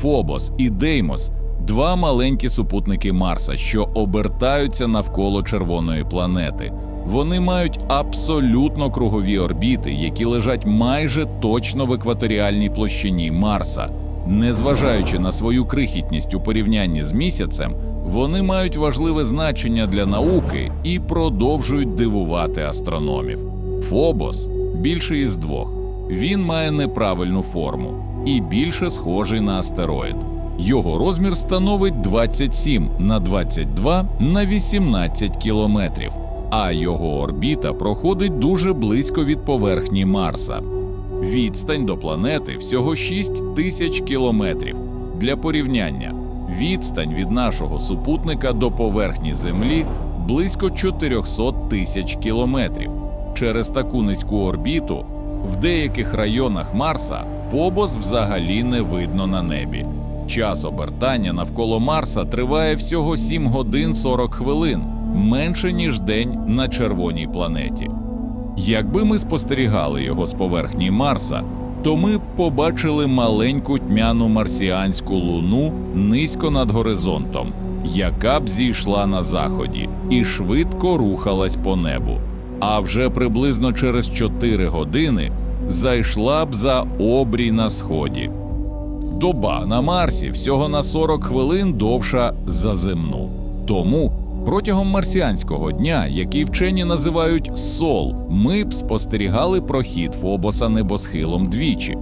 Фобос і Деймос два маленькі супутники Марса, що обертаються навколо червоної планети. Вони мають абсолютно кругові орбіти, які лежать майже точно в екваторіальній площині Марса. Незважаючи на свою крихітність у порівнянні з місяцем, вони мають важливе значення для науки і продовжують дивувати астрономів. Фобос більший із двох. Він має неправильну форму і більше схожий на астероїд. Його розмір становить 27 на 22 на 18 кілометрів, а його орбіта проходить дуже близько від поверхні Марса. Відстань до планети всього 6 тисяч кілометрів. Для порівняння, відстань від нашого супутника до поверхні Землі близько 400 тисяч кілометрів. Через таку низьку орбіту в деяких районах Марса Фобос взагалі не видно на небі. Час обертання навколо Марса триває всього 7 годин 40 хвилин, менше ніж день на червоній планеті. Якби ми спостерігали його з поверхні Марса, то ми б побачили маленьку тьмяну марсіанську луну низько над горизонтом, яка б зійшла на заході і швидко рухалась по небу. А вже приблизно через 4 години зайшла б за обрій на сході. Доба на Марсі всього на 40 хвилин довша за земну. Тому протягом марсіанського дня, який вчені називають сол, ми б спостерігали прохід Фобоса небосхилом двічі.